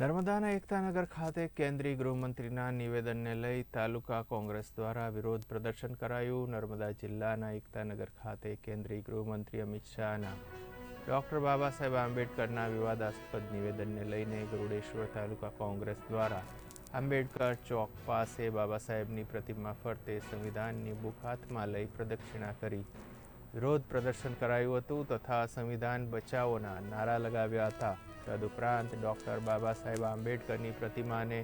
નર્મદાના એકતાનગર ખાતે કેન્દ્રીય ગૃહમંત્રીના નિવેદનને લઈ તાલુકા કોંગ્રેસ દ્વારા વિરોધ પ્રદર્શન કરાયું. નર્મદા જિલ્લાના એકતાનગર ખાતે કેન્દ્રીય ગૃહમંત્રી અમિત શાહના, ડૉક્ટર બાબા સાહેબ આંબેડકરના વિવાદાસ્પદ નિવેદનને લઈને ગરુડેશ્વર તાલુકા કોંગ્રેસ દ્વારા આંબેડકર ચોક પાસે બાબા સાહેબની પ્રતિમા ફરતે સંવિધાનની બુક હાથમાં લઈ પ્રદક્ષિણા કરી વિરોધ પ્રદર્શન કરાયું હતું તથા સંવિધાન બચાવોના નારા લગાવ્યા હતા. તદુપરાંત ડોક્ટર બાબા સાહેબ આંબેડકરની પ્રતિમાને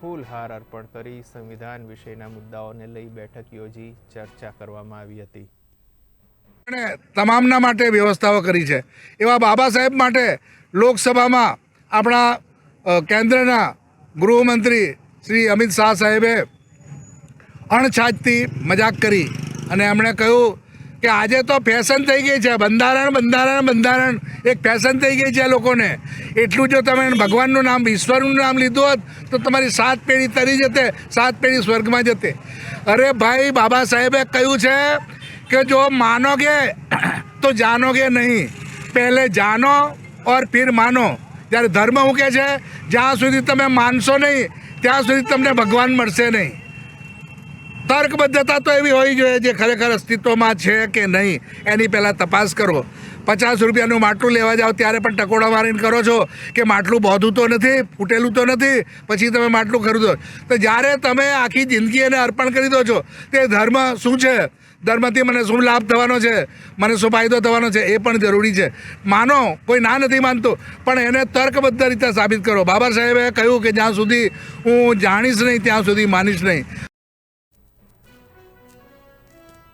ફૂલહાર અર્પણ કરી સંવિધાન વિશેના મુદ્દાઓને લઈ બેઠક યોજી ચર્ચા કરવામાં આવી હતી. તમામના માટે વ્યવસ્થાઓ કરી છે. એવા બાબા સાહેબ માટે લોકસભામાં આપણા કેન્દ્રના ગૃહમંત્રી શ્રી અમિત શાહ સાહેબે અણછાજથી મજાક કરી અને એમણે કહ્યું કે આજે તો ફેશન થઈ ગઈ છે, બંધારણ બંધારણ બંધારણ. એક ફેશન થઈ ગઈ છે લોકોને. એટલું જો તમે ભગવાનનું નામ, ઈશ્વરનું નામ લીધું હોત, તો તમારી સાત પેઢી તરી જતે, સાત પેઢી સ્વર્ગમાં જતે. અરે ભાઈ, બાબા સાહેબે કહ્યું છે કે જો માનોગે, તો જાનોગે નહીં. પહેલે જાનો ઓર ફિર માનો. જ્યારે ધર્મ હું કહે છે? જ્યાં સુધી તમે માનશો નહીં, ત્યાં સુધી તમને ભગવાન મળશે નહીં. તર્કબદ્ધતા તો એવી હોવી જોઈએ જે ખરેખર અસ્તિત્વમાં છે કે નહીં, એની પહેલાં તપાસ કરો. પચાસ રૂપિયાનું માટલું લેવા જાઓ ત્યારે પણ ટકોડા મારીને કરો છો કે માટલું બોધું તો નથી, ફૂટેલું તો નથી, પછી તમે માટલું ખરીદો. તો જ્યારે તમે આખી જિંદગી એને અર્પણ કરી દો છો, તે ધર્મ શું છે? ધર્મથી મને શું લાભ થવાનો છે? મને શું ફાયદો થવાનો છે? એ પણ જરૂરી છે. માનો, કોઈ ના નથી માનતું, પણ એને તર્કબદ્ધ રીતે સાબિત કરો. બાબા સાહેબે કહ્યું કે જ્યાં સુધી હું જાણીશ નહીં, ત્યાં સુધી માનીશ નહીં.